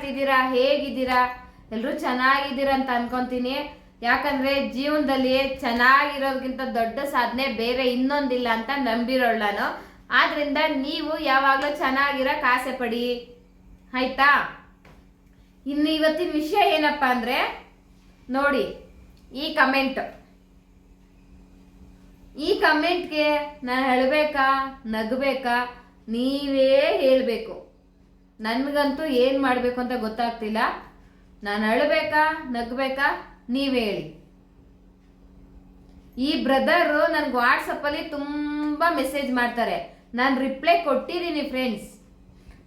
ಮಾಡ್ತಿದ್ದೀರಾ ಹೇಗಿದ್ದೀರಾ? ಎಲ್ಲರೂ ಚೆನ್ನಾಗಿದ್ದೀರಾ ಅಂತ ಅನ್ಕೊಂತೀನಿ. ಯಾಕಂದ್ರೆ ಜೀವನದಲ್ಲಿ ಚೆನ್ನಾಗಿರೋದಕ್ಕಿಂತ ದೊಡ್ಡ ಸಾಧನೆ ಬೇರೆ ಇನ್ನೊಂದಿಲ್ಲ ಅಂತ ನಂಬಿರೋಳ್ ನಾನು ಆದ್ರಿಂದ ನೀವು ಯಾವಾಗಲೂ ಚೆನ್ನಾಗಿರೋಕೆ ಆಸೆ ಪಡಿ. ಆಯ್ತಾ? ಇನ್ನು ಇವತ್ತಿನ ವಿಷಯ ಏನಪ್ಪಾ ಅಂದ್ರೆ, ನೋಡಿ, ಈ ಕಮೆಂಟ್ ಈ ಕಮೆಂಟ್ಗೆ ನಾನು ಹೇಳಬೇಕಾ, ನಗಬೇಕಾ, ನೀವೇ ಹೇಳಬೇಕು. ನನಗಂತೂ ಏನು ಮಾಡಬೇಕು ಅಂತ ಗೊತ್ತಾಗ್ತಿಲ್ಲ. ನಾನು ಅಳಬೇಕಾ, ನಗಬೇಕಾ, ನೀವೇ ಹೇಳಿ. ಈ ಬ್ರದರು ನನಗೆ ವಾಟ್ಸಪ್ಪಲ್ಲಿ ತುಂಬ ಮೆಸೇಜ್ ಮಾಡ್ತಾರೆ. ನಾನು ರಿಪ್ಲೈ ಕೊಟ್ಟಿದ್ದೀನಿ ಫ್ರೆಂಡ್ಸ್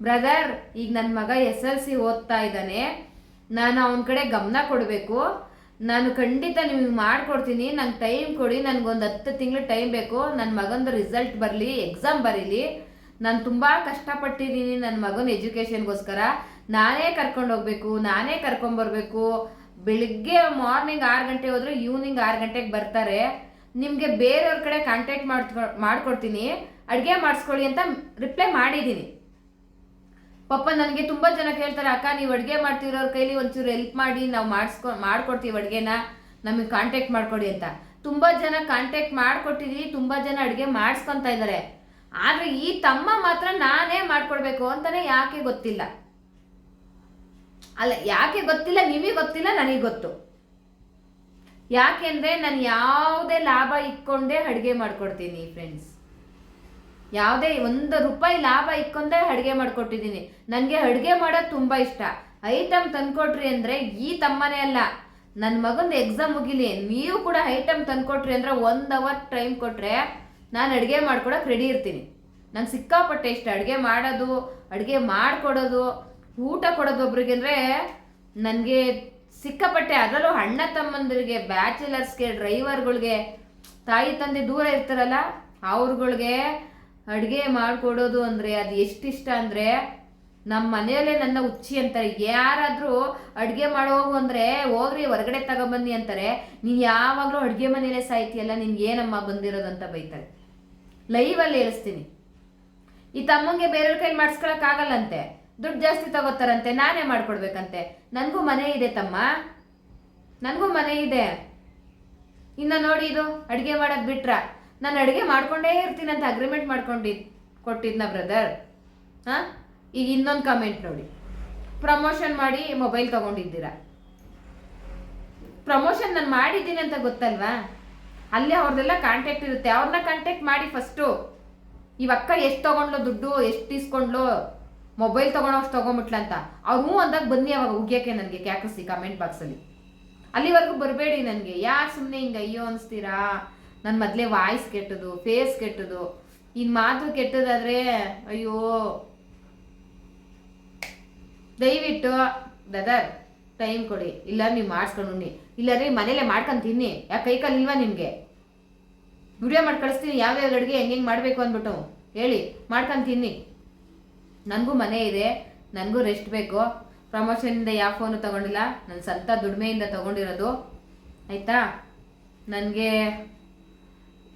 ಬ್ರದರ್, ಈಗ ನನ್ನ ಮಗ ಎಸ್ ಎಲ್ ಸಿ ಓದ್ತಾ ಇದ್ದಾನೆ. ನಾನು ಅವನ ಕಡೆ ಗಮನ ಕೊಡಬೇಕು. ನಾನು ಖಂಡಿತ ನಿಮಗೆ ಮಾಡಿಕೊಡ್ತೀನಿ. ನಂಗೆ ಟೈಮ್ ಕೊಡಿ. ನನಗೊಂದು ಹತ್ತು ತಿಂಗಳು ಟೈಮ್ ಬೇಕು. ನನ್ನ ಮಗಂದು ರಿಸಲ್ಟ್ ಬರಲಿ ಎಕ್ಸಾಮ್ ಬರೀಲಿ. ನಾನು ತುಂಬ ಕಷ್ಟಪಟ್ಟಿದ್ದೀನಿ ನನ್ನ ಮಗನ ಎಜುಕೇಷನ್ಗೋಸ್ಕರ. ನಾನೇ ಕರ್ಕೊಂಡು ಹೋಗ್ಬೇಕು, ನಾನೇ ಕರ್ಕೊಂಬರ್ಬೇಕು ಬೆಳಿಗ್ಗೆ ಮಾರ್ನಿಂಗ್ ಆರು ಗಂಟೆ ಹೋದ್ರೆ ಈವ್ನಿಂಗ್ ಆರು ಗಂಟೆಗೆ ಬರ್ತಾರೆ. ನಿಮಗೆ ಬೇರೆಯವ್ರ ಕಡೆ ಕಾಂಟ್ಯಾಕ್ಟ್ ಮಾಡ್ಕೊ, ಮಾಡ್ಕೊಡ್ತೀನಿ. ಅಡುಗೆ ಮಾಡಿಸ್ಕೊಳ್ಳಿ ಅಂತ ರಿಪ್ಲೈ ಮಾಡಿದ್ದೀನಿ ಪಾಪ ನನಗೆ ತುಂಬ ಜನ ಕೇಳ್ತಾರೆ, ಅಕ್ಕ, ನೀವು ಅಡುಗೆ ಮಾಡ್ತಿರೋರ ಕೈಲಿ ಒಂಚೂರು ಹೆಲ್ಪ್ ಮಾಡಿ, ನಾವು ಮಾಡಿಸ್ಕೊ, ಮಾಡ್ಕೊಡ್ತೀವಿ ಅಡುಗೆನ. ನಮಗೆ ಕಾಂಟ್ಯಾಕ್ಟ್ ಮಾಡ್ಕೊಡಿ ಅಂತ. ತುಂಬ ಜನ ಕಾಂಟ್ಯಾಕ್ಟ್ ಮಾಡಿಕೊಟ್ಟಿದ್ದೀನಿ ತುಂಬ ಜನ ಅಡುಗೆ ಮಾಡಿಸ್ಕೊತಾ ಇದ್ದಾರೆ ಆದ್ರೆ ಈ ತಮ್ಮ ಮಾತ್ರ ನಾನೇ ಮಾಡ್ಕೊಡ್ಬೇಕು ಅಂತಾನೆ ಯಾಕೆ ಗೊತ್ತಿಲ್ಲ. ಅಲ್ಲ, ಯಾಕೆ ಗೊತ್ತಿಲ್ಲ, ನಿಮಗೆ ಗೊತ್ತಿಲ್ಲ, ನನಗೆ ಗೊತ್ತು. ಯಾಕೆಂದ್ರೆ ನಾನು ಯಾವುದೇ ಲಾಭ ಇಕ್ಕೊಂಡೇ ಅಡುಗೆ ಮಾಡ್ಕೊಡ್ತೀನಿ ಫ್ರೆಂಡ್ಸ್ ಯಾವುದೇ ಒಂದು ರೂಪಾಯಿ ಲಾಭ ಇಕ್ಕೊಂಡೇ ಅಡುಗೆ ಮಾಡ್ಕೊಟ್ಟಿದ್ದೀನಿ. ನನಗೆ ಅಡುಗೆ ಮಾಡೋದು ತುಂಬ ಇಷ್ಟ. ಐಟಮ್ ತಂದ್ಕೊಟ್ರಿ ಅಂದರೆ ಈ ತಮ್ಮನೇ ಅಲ್ಲ. ನನ್ನ ಮಗಂದು ಎಕ್ಸಾಮ್ ಮುಗಿಲಿ, ನೀವು ಕೂಡ ಐಟಮ್ ತಂದ್ಕೊಟ್ರಿ ಅಂದರೆ ಒಂದು ಅವರ್ ಟೈಮ್ ಕೊಟ್ಟರೆ ನಾನು ಅಡುಗೆ ಮಾಡ್ಕೊಡೋಕೆ ರೆಡಿ ಇರ್ತೀನಿ. ನಂಗೆ ಸಿಕ್ಕಾಪಟ್ಟೆ ಇಷ್ಟ ಅಡುಗೆ ಮಾಡೋದು, ಅಡುಗೆ ಮಾಡಿಕೊಡೋದು, ಊಟ ಕೊಡೋದು ಒಬ್ರಿಗೆ ಅಂದರೆ ನನಗೆ ಸಿಕ್ಕಾಪಟ್ಟೆ ಅದರಲ್ಲೂ ಅಣ್ಣ ತಮ್ಮಂದಿರಿಗೆ, ಬ್ಯಾಚುಲರ್ಸ್ಗೆ, ಡ್ರೈವರ್ಗಳಿಗೆ, ತಾಯಿ ತಂದೆ ದೂರ ಇರ್ತಾರಲ್ಲ, ಅವ್ರುಗಳಿಗೆ ಅಡುಗೆ ಮಾಡಿಕೊಡೋದು ಅಂದರೆ ಅದು ಎಷ್ಟಿಷ್ಟ ಅಂದರೆ ನಮ್ಮ ಮನೆಯಲ್ಲೇ ನನ್ನ ಹುಚ್ಚಿ ಅಂತಾರೆ. ಯಾರಾದರೂ ಅಡುಗೆ ಮಾಡೋಗು ಅಂದರೆ, ಹೋಗ್ರಿ ಹೊರಗಡೆ ತಗೊಬನ್ನಿ ಅಂತಾರೆ. ನೀನು ಯಾವಾಗಲೂ ಅಡುಗೆ ಮನೆಯಲ್ಲೇ ಸಾಯ್ತಿಯಲ್ಲ, ನಿನ್ಗೆ ಏನಮ್ಮ ಬಂದಿರೋದಂತ ಬೈತಾರೆ. ಲೈವಲ್ಲಿ ಹೇಳಿಸ್ತೀನಿ ಈ ತಮ್ಮಂಗೆ ಬೇರೆಯವ್ರ ಕೈಲಿ ಮಾಡಿಸ್ಕೊಳಕ್ಕಾಗಲ್ಲಂತೆ. ದುಡ್ಡು ಜಾಸ್ತಿ ತಗೋತಾರಂತೆ, ನಾನೇ ಮಾಡ್ಕೊಡ್ಬೇಕಂತೆ. ನನಗೂ ಮನೆ ಇದೆ ತಮ್ಮ. ನನಗೂ ಮನೆ ಇದೆ. ಇನ್ನು ನೋಡಿ ಇದು, ಅಡುಗೆ ಮಾಡೋದು ಬಿಟ್ರ. ನಾನು ಅಡುಗೆ ಮಾಡ್ಕೊಂಡೇ ಇರ್ತೀನಿ ಅಂತ ಅಗ್ರಿಮೆಂಟ್ ಮಾಡ್ಕೊಂಡಿದ್ ಕೊಟ್ಟಿದ್ನ ಬ್ರದರ್ ಹಾಂ? ಈಗ ಇನ್ನೊಂದು ಕಮೆಂಟ್ ನೋಡಿ. ಪ್ರಮೋಷನ್ ಮಾಡಿ ಮೊಬೈಲ್ ತಗೊಂಡಿದ್ದೀರಾ? ಪ್ರಮೋಷನ್ ನಾನು ಮಾಡಿದ್ದೀನಿ ಅಂತ ಗೊತ್ತಲ್ವಾ? ಅಲ್ಲೇ ಅವ್ರದ್ದೆಲ್ಲ ಕಾಂಟ್ಯಾಕ್ಟ್ ಇರುತ್ತೆ. ಅವ್ರನ್ನ ಕಾಂಟ್ಯಾಕ್ಟ್ ಮಾಡಿ ಫಸ್ಟು ಇವಕ್ಕ ಎಷ್ಟು ತೊಗೊಂಡ್ಲು ದುಡ್ಡು, ಎಷ್ಟು ಇಸ್ಕೊಂಡ್ಲು? ಮೊಬೈಲ್ ತೊಗೊಳೋಷ್ಟು ತೊಗೊಂಬಿಟ್ಲಂತ ಅವ್ರು ಹ್ಞೂ ಅಂದಾಗ ಬನ್ನಿ ಅವಾಗ ಉಗ್ಯಕ್ಕೆ ನನಗೆ ಕ್ಯಾಕಸಿ ಕಮೆಂಟ್ ಬಾಕ್ಸಲ್ಲಿ ಅಲ್ಲಿವರೆಗೂ ಬರಬೇಡಿ ನನಗೆ. ಯಾಕೆ ಸುಮ್ಮನೆ ಹಿಂಗೆ ಅಯ್ಯೋ ಅನಿಸ್ತೀರಾ? ನನ್ನ ಮೊದಲೇ ವಾಯ್ಸ್ ಕೆಟ್ಟದು ಫೇಸ್ ಕೆಟ್ಟದು. ಇನ್ನು ಮಾತು ಕೆಟ್ಟದಾದ್ರೆ, ಅಯ್ಯೋ. ದಯವಿಟ್ಟು, ಬ್ರದರ್ ಟೈಮ್ ಕೊಡಿ. ಇಲ್ಲ ನೀವು ಮಾಡಿಸ್ಕೊಂಡು ಇಲ್ಲ ಇಲ್ಲಾಂದ್ರೆ ಮನೇಲೆ ಮಾಡ್ಕೊಂಡು ತಿನ್ನಿ. ಯಾಕೆ ಕೈ ಇಲ್ವಾ ನಿಮಗೆ? ವಿಡಿಯೋ ಮಾಡಿ ಕಳಿಸ್ತೀನಿ ಯಾವ್ಯಾವ ಅಡುಗೆ ಹೆಂಗೆ ಹೆಂಗೆ ಮಾಡಬೇಕು ಅಂದ್ಬಿಟ್ಟು. ಹೇಳಿ, ಮಾಡ್ಕೊಂಡು ತಿನ್ನಿ. ನನಗೂ ಮನೆ ಇದೆ, ನನಗೂ ರೆಸ್ಟ್ ಬೇಕು. ಪ್ರಮೋಷನಿಂದ ಯಾವ ಫೋನು ತಗೊಂಡಿಲ್ಲ ನನ್ನ ಸ್ವಂತ ದುಡಿಮೆಯಿಂದ ತಗೊಂಡಿರೋದು. ಆಯಿತಾ? ನನಗೆ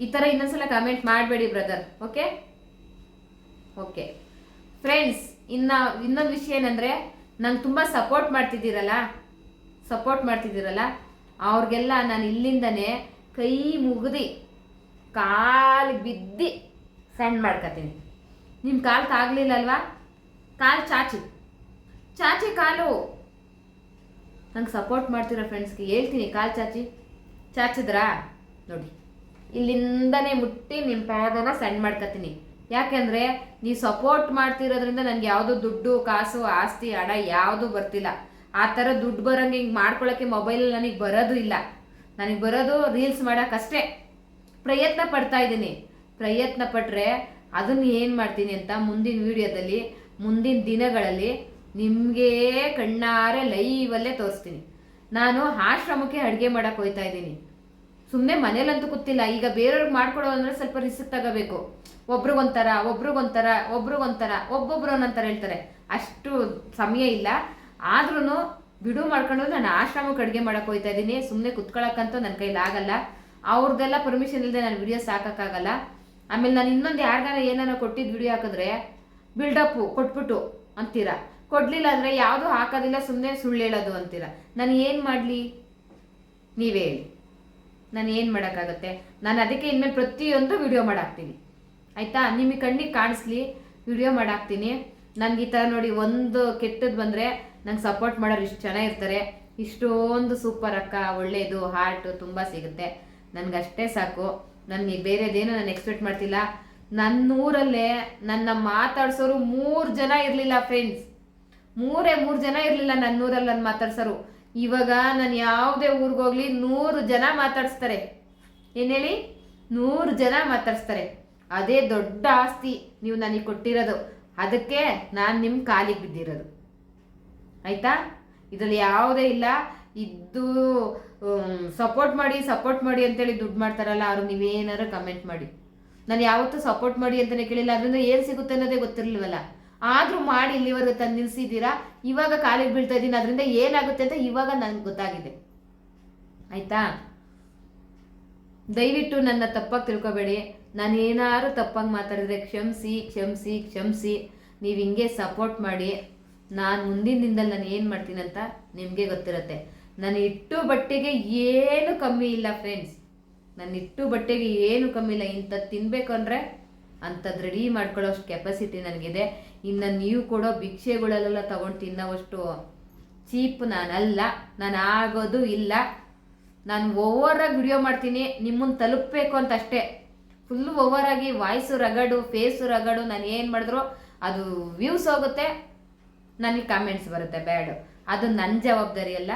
ಈ ಥರ ಇನ್ನೊಂದ್ಸಲ ಕಮೆಂಟ್ ಮಾಡಬೇಡಿ ಬ್ರದರ್ ಓಕೆ ಓಕೆ ಫ್ರೆಂಡ್ಸ್ ಇನ್ನ ಇನ್ನೊಂದು ವಿಷಯ ಏನಂದರೆ, ನಂಗೆ ತುಂಬ ಸಪೋರ್ಟ್ ಮಾಡ್ತಿದ್ದೀರಲ್ಲ? ಸಪೋರ್ಟ್ ಮಾಡ್ತಿದ್ದೀರಲ್ಲ? ಅವ್ರಿಗೆಲ್ಲ ನಾನು ಇಲ್ಲಿಂದನೇ ಕೈ ಮುಗಿದು ಕಾಲು ಬಿದ್ದು ಸೆಂಡ್ ಮಾಡ್ಕೊತೀನಿ. ನಿಮ್ಮ ಕಾಲು ತಾಗಲಿಲ್ಲ ಅಲ್ವಾ ಕಾಲು ಚಾಚಿ. ಚಾಚಿ ಕಾಲು. ನಂಗೆ ಸಪೋರ್ಟ್ ಮಾಡ್ತಿರೋ ಫ್ರೆಂಡ್ಸ್ಗೆ ಹೇಳ್ತೀನಿ, ಕಾಲು ಚಾಚಿ. ಚಾಚಿದ್ರಾ? ನೋಡಿ. ಇಲ್ಲಿಂದನೇ ಮುಟ್ಟಿ ನಿಮ್ಮ ಪಾದನ ಸೆಂಡ್ ಮಾಡ್ಕೊತೀನಿ. ಯಾಕೆಂದರೆ ನೀವು ಸಪೋರ್ಟ್ ಮಾಡ್ತಿರೋದ್ರಿಂದ ನನಗೆ ಯಾವುದೋ ದುಡ್ಡು, ಕಾಸು, ಆಸ್ತಿ, ಹಣ ಯಾವುದೂ ಬರ್ತಿಲ್ಲ. ಆ ಥರ ದುಡ್ಡು ಬರೋಂಗೆ ಹಿಂಗೆ ಮಾಡ್ಕೊಳ್ಳೋಕ್ಕೆ ಮೊಬೈಲ್ ನನಗೆ ಬರೋದು ಇಲ್ಲ. ನನಗೆ ಬರೋದು ರೀಲ್ಸ್ ಮಾಡೋಕ್ಕಷ್ಟೇ ಪ್ರಯತ್ನ ಪಡ್ತಾ ಇದ್ದೀನಿ. ಪ್ರಯತ್ನ ಪಟ್ಟರೆ ಅದನ್ನ ಏನು ಮಾಡ್ತೀನಿ ಅಂತ ಮುಂದಿನ ವಿಡಿಯೋದಲ್ಲಿ, ಮುಂದಿನ ದಿನಗಳಲ್ಲಿ ನಿಮಗೆ ಕಣ್ಣಾರೆ ಲೈವಲ್ಲೇ ತೋರಿಸ್ತೀನಿ. ನಾನು ಆಶ್ರಮಕ್ಕೆ ಅಡುಗೆ ಮಾಡೋಕೆ ಹೋಗ್ತಾ ಇದ್ದೀನಿ. ಸುಮ್ಮನೆ ಮನೇಲಂತೂ ಗೊತ್ತಿಲ್ಲ ಈಗ ಬೇರೆಯವ್ರಿಗೆ ಮಾಡ್ಕೊಡೋ ಅಂದರೆ ಸ್ವಲ್ಪ ರಿಸ್ಕ್ ತಗೋಬೇಕು. ಒಬ್ರಿಗೊಂಥರ ಒಬ್ರಿಗೊಂಥರ ಒಬ್ರಿಗೊಂಥರ, ಒಬ್ಬೊಬ್ರು ಒಂದೊಂಥರ ಹೇಳ್ತಾರೆ. ಅಷ್ಟು ಸಮಯ ಇಲ್ಲ. ಆದ್ರೂ ಬಿಡು ಮಾಡ್ಕೊಂಡು ನಾನು ಆಶ್ರಮಕ್ಕೆ ಅಡುಗೆ ಮಾಡೋಕೆ ಹೋಗ್ತಾ ಇದ್ದೀನಿ. ಸುಮ್ಮನೆ ಕುತ್ಕೊಳ್ಳೋಕ್ಕಂತೂ ನನ್ನ ಕೈಲಾಗಲ್ಲ ಅವ್ರದ್ದೆಲ್ಲ ಪರ್ಮಿಷನ್ ಇಲ್ಲದೆ ನಾನು ವಿಡಿಯೋಸ್ ಹಾಕೋಕ್ಕಾಗಲ್ಲ ಆಮೇಲೆ ನಾನು ಇನ್ನೊಂದು ಯಾರಿಗಾರ ಏನಾರ ಕೊಟ್ಟಿದ್ದು ವಿಡಿಯೋ ಹಾಕಿದ್ರೆ ಬಿಲ್ಡಪ್ಪು ಕೊಟ್ಬಿಟ್ಟು ಅಂತೀರಾ. ಕೊಡಲಿಲ್ಲ ಅಂದರೆ ಯಾವುದು ಹಾಕೋದಿಲ್ಲ ಸುಮ್ಮನೆ ಸುಳ್ಳು ಹೇಳೋದು ಅಂತೀರಾ. ನಾನು ಏನು ಮಾಡಲಿ? ನೀವೇ ಹೇಳಿ. ನಾನು ಏನು ಮಾಡೋಕ್ಕಾಗತ್ತೆ? ನಾನು ಅದಕ್ಕೆ ಇನ್ಮೇಲೆ ಪ್ರತಿಯೊಂದು ವಿಡಿಯೋ ಮಾಡಾಕ್ತೀನಿ. ಆಯಿತಾ? ನಿಮಗೆ ಕಣ್ಣಿಗೆ ಕಾಣಿಸ್ಲಿ. ವಿಡಿಯೋ ಮಾಡಾಕ್ತೀನಿ. ನನಗೆ ಈ ಥರ ನೋಡಿ ಒಂದು ಕೆಟ್ಟದ್ದು ಬಂದರೆ ನಂಗೆ ಸಪೋರ್ಟ್ ಮಾಡೋರು ಇಷ್ಟು ಚೆನ್ನಾಗಿರ್ತಾರೆ ಇಷ್ಟೊಂದು ಸೂಪರ್ ಅಕ್ಕ ಒಳ್ಳೆಯದು ಹಾರ್ಟು ತುಂಬ ಸಿಗುತ್ತೆ. ನನಗಷ್ಟೇ ಸಾಕು. ನನಗೆ ಬೇರೆದೇನು ನಾನು ಎಕ್ಸ್ಪೆಕ್ಟ್ ಮಾಡ್ತಿಲ್ಲ. ನನ್ನ ಊರಲ್ಲೇ ನನ್ನ ಮಾತಾಡ್ಸೋರು ಮೂರು ಜನ ಇರಲಿಲ್ಲ ಫ್ರೆಂಡ್ಸ್ ಮೂರೇ ಮೂರು ಜನ ಇರಲಿಲ್ಲ ನನ್ನ ಊರಲ್ಲಿ ನನ್ನ ಮಾತಾಡ್ಸೋರು. ಇವಾಗ ನಾನು ಯಾವುದೇ ಊರಿಗೆ ಹೋಗ್ಲಿ ನೂರು ಜನ ಮಾತಾಡಿಸ್ತಾರೆ. ಏನು ಹೇಳಿ? ನೂರು ಜನ ಮಾತಾಡಿಸ್ತಾರೆ. ಅದೇ ದೊಡ್ಡ ಆಸ್ತಿ ನೀವು ನನಗೆ ಕೊಟ್ಟಿರೋದು. ಅದಕ್ಕೆ ನಾನು ನಿಮ್ಮ ಕಾಲಿಗೆ ಬಿದ್ದಿರೋದು. ಆಯಿತಾ? ಇದರಲ್ಲಿ ಯಾವುದೇ ಇಲ್ಲ. ಇದ್ದು ಸಪೋರ್ಟ್ ಮಾಡಿ ಸಪೋರ್ಟ್ ಮಾಡಿ ಅಂತೇಳಿ ದುಡ್ಡು ಮಾಡ್ತಾರಲ್ಲ ಅವ್ರು ನೀವೇನಾರು ಕಮೆಂಟ್ ಮಾಡಿ. ನಾನು ಯಾವತ್ತೂ ಸಪೋರ್ಟ್ ಮಾಡಿ ಅಂತಲೇ ಕೇಳಿಲ್ಲ ಅದರಿಂದ ಏನು ಸಿಗುತ್ತೆ ಅನ್ನೋದೇ ಗೊತ್ತಿರಲಿಲ್ವಲ್ಲ. ಆದರೂ ಮಾಡಿ ಇಲ್ಲಿವರೆಗೆ ತಂದು ನಿಲ್ಸಿದ್ದೀರಾ? ಇವಾಗ ಕಾಲಿಗೆ ಬೀಳ್ತಾ ಇದ್ದೀನಿ ಅದರಿಂದ ಏನಾಗುತ್ತೆ ಅಂತ ಇವಾಗ ನನಗೆ ಗೊತ್ತಾಗಿದೆ. ಆಯ್ತಾ? ದಯವಿಟ್ಟು ನನ್ನ ತಪ್ಪಾಗಿ ತಿಳ್ಕೊಬೇಡಿ. ನಾನು ಏನಾದ್ರು ತಪ್ಪಾಗಿ ಮಾತಾಡಿದ್ರೆ ಕ್ಷಮಿಸಿ ಕ್ಷಮಿಸಿ ಕ್ಷಮಿಸಿ. ನೀವು ಹಿಂಗೆ ಸಪೋರ್ಟ್ ಮಾಡಿ. ನಾನು ಮುಂದಿನ ದಿನದಲ್ಲಿ ನಾನು ಏನು ಮಾಡ್ತೀನಿ ಅಂತ ನಿಮಗೆ ಗೊತ್ತಿರುತ್ತೆ. ನಾನು ಇಟ್ಟು ಬಟ್ಟೆಗೆ ಏನು ಕಮ್ಮಿ ಇಲ್ಲ ಫ್ರೆಂಡ್ಸ್ ನನ್ನ ಇಟ್ಟು ಬಟ್ಟೆಗೆ ಏನು ಕಮ್ಮಿ ಇಲ್ಲ. ಇಂಥದ್ದು ತಿನ್ನಬೇಕು ಅಂದರೆ ಅಂಥದ್ದು ರೆಡಿ ಮಾಡ್ಕೊಳ್ಳೋಷ್ಟು ಕೆಪಾಸಿಟಿ ನನಗಿದೆ. ಇನ್ನು ನೀವು ಕೊಡೋ ಭಿಕ್ಷೆಗಳಲ್ಲೆಲ್ಲ ತಗೊಂಡು ತಿನ್ನೋವಷ್ಟು ಚೀಪ್ ನಾನಲ್ಲ. ನಾನು ಆಗೋದು ಇಲ್ಲ. ನಾನು ಓವರಾಗಿ ವಿಡಿಯೋ ಮಾಡ್ತೀನಿ. ನಿಮ್ಮನ್ನು ತಲುಪಬೇಕು ಅಂತ ಅಷ್ಟೇ. ಫುಲ್ಲು ಓವರಾಗಿ ವಾಯ್ಸು ರಗಡು ಫೇಸು ರಗಡು ನಾನು ಏನು ಮಾಡಿದ್ರು ಅದು ವ್ಯೂಸ್ ಹೋಗುತ್ತೆ. ನನಗೆ ಕಾಮೆಂಟ್ಸ್ ಬರುತ್ತೆ. ಬ್ಯಾಡು. ಅದು ನನ್ನ ಜವಾಬ್ದಾರಿ ಅಲ್ಲ.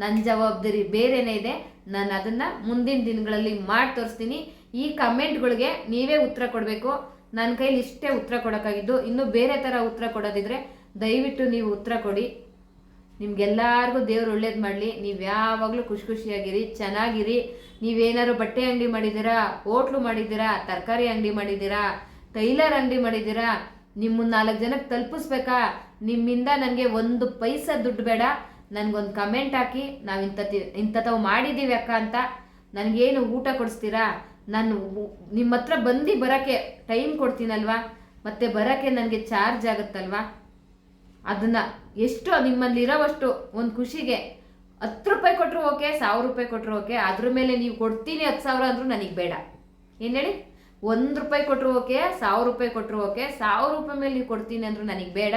ನನ್ನ ಜವಾಬ್ದಾರಿ ಬೇರೆನೇ ಇದೆ. ನಾನು ಅದನ್ನು ಮುಂದಿನ ದಿನಗಳಲ್ಲಿ ಮಾಡಿ ತೋರಿಸ್ತೀನಿ. ಈ ಕಮೆಂಟ್ಗಳಿಗೆ ನೀವೇ ಉತ್ತರ ಕೊಡಬೇಕು. ನನ್ನ ಕೈಲಿ ಇಷ್ಟೇ ಉತ್ತರ ಕೊಡೋಕ್ಕಾಗಿದ್ದು, ಇನ್ನೂ ಬೇರೆ ಥರ ಉತ್ತರ ಕೊಡೋದಿದ್ರೆ ದಯವಿಟ್ಟು ನೀವು ಉತ್ತರ ಕೊಡಿ. ನಿಮ್ಗೆಲ್ಲರಿಗೂ ದೇವ್ರು ಒಳ್ಳೇದು ಮಾಡಲಿ. ನೀವು ಯಾವಾಗಲೂ ಖುಷಿ ಖುಷಿಯಾಗಿರಿ, ಚೆನ್ನಾಗಿರಿ. ನೀವೇನಾದ್ರು ಬಟ್ಟೆ ಅಂಗಡಿ ಮಾಡಿದ್ದೀರಾ, ಹೋಟ್ಲು ಮಾಡಿದ್ದೀರಾ, ತರಕಾರಿ ಅಂಗಡಿ ಮಾಡಿದ್ದೀರಾ, ಟೈಲರ್ ಅಂಗಡಿ ಮಾಡಿದ್ದೀರಾ, ನಿಮ್ಮನ್ನ ನಾಲ್ಕು ಜನಕ್ಕೆ ತಲುಪಿಸ್ಬೇಕಾ? ನಿಮ್ಮಿಂದ ನನಗೆ ಒಂದು ಪೈಸ ದುಡ್ಡು ಬೇಡ. ನನಗೊಂದು ಕಮೆಂಟ್ ಹಾಕಿ ನಾವು ಇಂಥ ಇಂಥವು ಮಾಡಿದ್ದೀವಿ ಅಕ್ಕ ಅಂತ ನನಗೇನು ಊಟ ಕೊಡಿಸ್ತೀರಾ? ನಾನು ನಿಮ್ಮ ಹತ್ರ ಬಂದು ಬರೋಕ್ಕೆ ಟೈಮ್ ಕೊಡ್ತೀನಲ್ವಾ? ಮತ್ತು ಬರೋಕ್ಕೆ ನನಗೆ ಚಾರ್ಜ್ ಆಗುತ್ತಲ್ವಾ? ಅದನ್ನು ಎಷ್ಟು ನಿಮ್ಮಲ್ಲಿ ಇರೋವಷ್ಟು ಒಂದು ಖುಷಿಗೆ ಹತ್ತು ರೂಪಾಯಿ ಕೊಟ್ಟರು ಓಕೆ, ಸಾವಿರ ರೂಪಾಯಿ ಕೊಟ್ಟರು ಓಕೆ, ಅದ್ರ ಮೇಲೆ ನೀವು ಕೊಡ್ತೀನಿ ಹತ್ತು ಸಾವಿರ ಅಂದರೂ ನನಗೆ ಬೇಡ. ಏನು ಹೇಳಿ? ಒಂದು ರೂಪಾಯಿ ಕೊಟ್ಟರು ಓಕೆ, ಸಾವಿರ ರೂಪಾಯಿ ಕೊಟ್ಟರು ಓಕೆ, ಸಾವಿರ ರೂಪಾಯಿ ಮೇಲೆ ನೀವು ಕೊಡ್ತೀನಿ ಅಂದರೂ ನನಗೆ ಬೇಡ.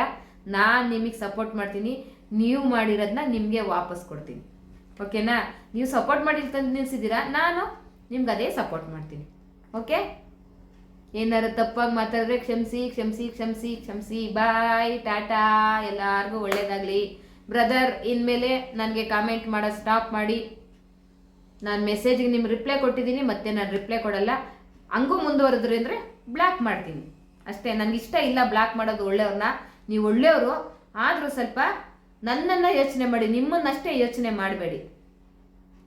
ನಾನು ನಿಮಗೆ ಸಪೋರ್ಟ್ ಮಾಡ್ತೀನಿ. ನೀವು ಮಾಡಿರೋದನ್ನ ನಿಮಗೆ ವಾಪಸ್ ಕೊಡ್ತೀನಿ. ಓಕೆನಾ? ನೀವು ಸಪೋರ್ಟ್ ಮಾಡಿ ತಂದು ನಿಲ್ಸಿದ್ದೀರಾ? ನಾನು ನಿಮ್ಗೆ ಅದೇ ಸಪೋರ್ಟ್ ಮಾಡ್ತೀನಿ. ಓಕೆ? ಏನಾರು ತಪ್ಪಾಗಿ ಮಾತಾಡಿದ್ರೆ ಕ್ಷಮಿಸಿ ಕ್ಷಮಿಸಿ ಕ್ಷಮಿಸಿ ಕ್ಷಮಿಸಿ ಬಾಯ್ ಟಾಟಾ, ಎಲ್ಲರಿಗೂ ಒಳ್ಳೇದಾಗಲಿ. ಬ್ರದರ್ ಇನ್ಮೇಲೆ ನನಗೆ ಕಾಮೆಂಟ್ ಮಾಡೋದು ಸ್ಟಾಪ್ ಮಾಡಿ. ನಾನು ಮೆಸೇಜಿಗೆ ನಿಮ್ಮ ರಿಪ್ಲೈ ಕೊಟ್ಟಿದ್ದೀನಿ, ಮತ್ತೆ ನಾನು ರಿಪ್ಲೈ ಕೊಡಲ್ಲ. ಹಂಗೂ ಮುಂದುವರೆದ್ರಿ ಅಂದರೆ ಬ್ಲಾಕ್ ಮಾಡ್ತೀನಿ. ಅಷ್ಟೇ, ನನಗೆ ಇಷ್ಟ ಇಲ್ಲ ಬ್ಲಾಕ್ ಮಾಡೋದು ಒಳ್ಳೆಯವ್ರನ್ನ. ನೀವು ಒಳ್ಳೆಯವರು, ಆದರೂ ಸ್ವಲ್ಪ ನನ್ನನ್ನು ಯೋಚನೆ ಮಾಡಿ ನಿಮ್ಮನ್ನಷ್ಟೇ ಯೋಚನೆ ಮಾಡಬೇಡಿ.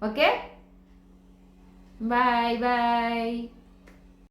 ಓಕೆ ಬಾಯ್ ಬಾಯ್